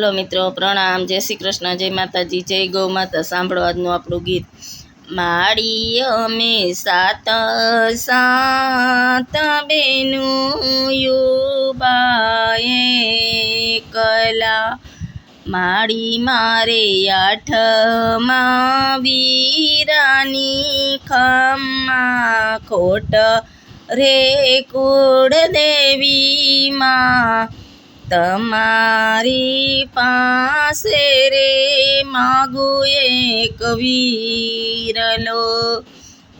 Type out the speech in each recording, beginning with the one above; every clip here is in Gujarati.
હલો મિત્રો, પ્રણામ. જય શ્રી કૃષ્ણ, જય માતાજી, જય ગૌ માતા. સાંભળો આજનું આપણું ગીત. માડી અમે સાત સાત બેનું યુબાએ કલા. માડી મારે આઠમાં વીરાની ખમા ખોટ રે કુળ દેવીમાં તમારી પાસે રે માગુ એક વીરલો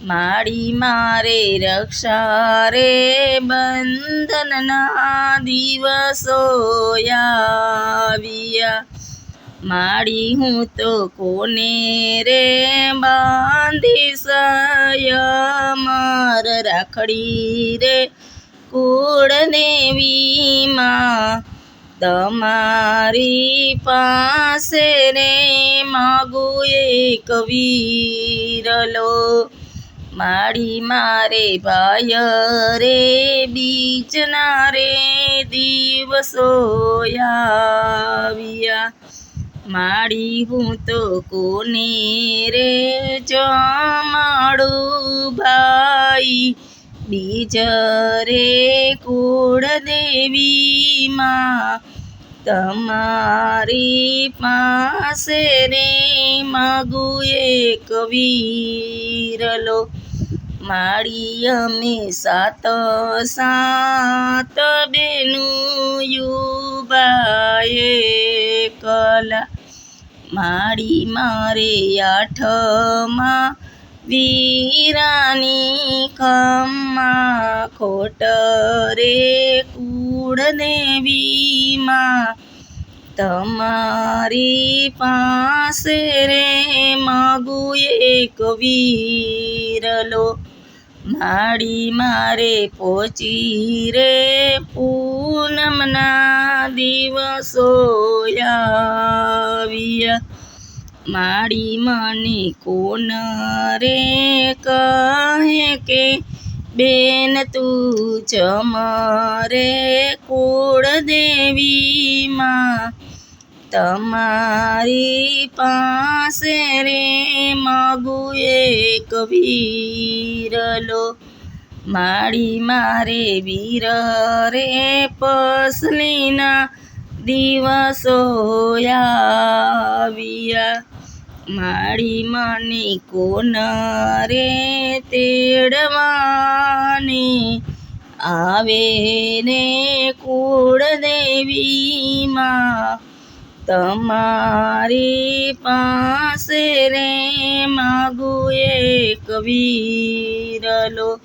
માડી મારે રક્ષા રે બંધનના દિવસો આવ્યા. માડી હું તો કોને રે બાંધીશ માર રાખડી રે કુળ દેવીમાં તમારી પાસે રે માગુ એક વીરલો માડી મારે ભાય રે બીજના રે દિવસો આવ્યા. માડી હું તો કોને રે જમાડું ભાઈ? બીજ રે કુળ દેવીમાં તમારી પાસે રે માગુ એક વીરલો. માડી અમે સાત સાત બેનું યુબાએ કલા. માળી મારે આઠમાં વીરાની ખમ્મા ખોટ રે કુળ દેવીમાં તમારી પાસે રે માગુ એક વીરલો માડી મારે પહોંચી રે પૂનમના દિવસો આવ્યા માડી મને કોન રે કહે કે, બેન, તું જમરે કુળ દેવીમાં તમારી પાસે રે માગુ એક વીરલો માડી મારે વીર રે પસલીના દિવસો આવ્યા માડી મને કોન રે તેડવાની? આવે રે કુળ દેવીમાં તમારી પાસે રે માગુ એક વીરલો.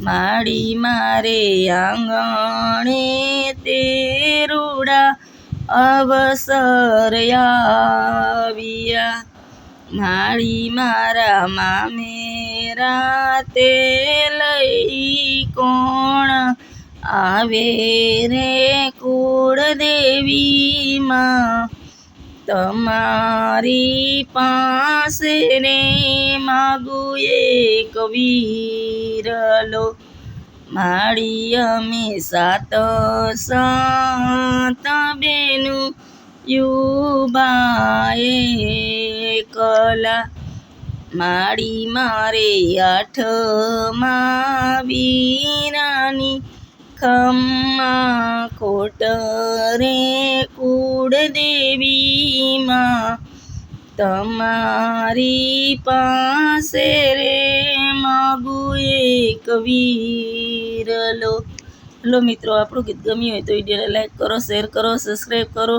માડી મારે આંગણે તેરુડા અવસર આવ્યા. માળી મારા મામેરા તે લઈ કોણ આવે રે કુળદેવીમાં? તમારી પાસે રે માગું એક વીરલો માળી અમે સાત સાત બેનું યુબાએ કલા માડી મારે આઠમાં વીરાની ખમ્મા ખોટ રે કુળ દેવીમાં તમારી પાસે રે માગુ એક વીરલો. લો મિત્રો, આપણું ગીત ગમ્યું હોય તો વિડીયોને લાઈક કરો શેર કરો સબસ્ક્રાઈબ કરો.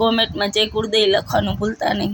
કોમેન્ટમાં જય કુળદેવી લખવાનું ભૂલતા નહીં.